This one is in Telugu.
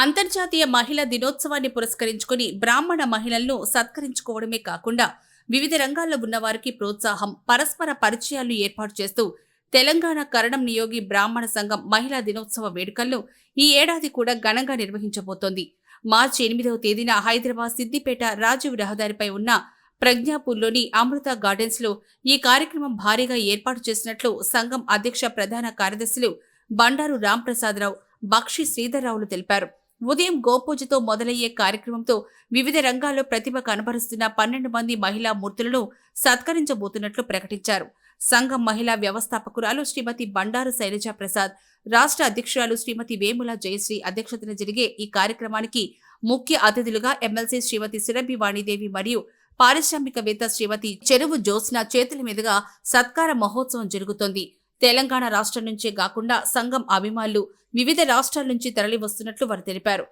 అంతర్జాతీయ మహిళా దినోత్సవాన్ని పురస్కరించుకుని బ్రాహ్మణ మహిళలను సత్కరించుకోవడమే కాకుండా వివిధ రంగాల్లో ఉన్నవారికి ప్రోత్సాహం పరస్పర పరిచయాలు ఏర్పాటు చేస్తూ తెలంగాణ కరణం నియోగి బ్రాహ్మణ సంఘం మహిళా దినోత్సవ వేడుకలను ఈ ఏడాది కూడా ఘనంగా నిర్వహించబోతోంది. మార్చి ఎనిమిదవ తేదీన హైదరాబాద్ సిద్దిపేట రాజీవ్ రహదారిపై ఉన్న ప్రజ్ఞాపూర్లోని అమృత గార్డెన్స్లో ఈ కార్యక్రమం భారీగా ఏర్పాటు చేసినట్లు సంఘం అధ్యక్ష ప్రధాన కార్యదర్శులు బండారు రాంప్రసాదరావు బక్షి శ్రీధర్రావులు తెలిపారు. ఉదయం గోపూజతో మొదలయ్యే కార్యక్రమంతో వివిధ రంగాల్లో ప్రతిభ కనబరుస్తున్న పన్నెండు మంది మహిళా మూర్తులను సత్కరించబోతున్నట్లు ప్రకటించారు. సంఘం మహిళా వ్యవస్థాపకురాలు శ్రీమతి బండారు శైలజ ప్రసాద్ రాష్ట్ర అధ్యక్షురాలు శ్రీమతి వేముల జయశ్రీ అధ్యక్షతన జరిగే ఈ కార్యక్రమానికి ముఖ్య అతిథులుగా ఎమ్మెల్సీ శ్రీమతి సురభి వాణిదేవి మరియు పారిశ్రామికవేత్త శ్రీమతి చెరువు జోస్న చేతుల మీదుగా సత్కార మహోత్సవం జరుగుతోంది. తెలంగాణ రాష్ట్రం నుంచే కాకుండా సంఘం అభిమానులు వివిధ రాష్ట్రాల నుంచి తరలి వస్తున్నట్లు వారు తెలిపారు.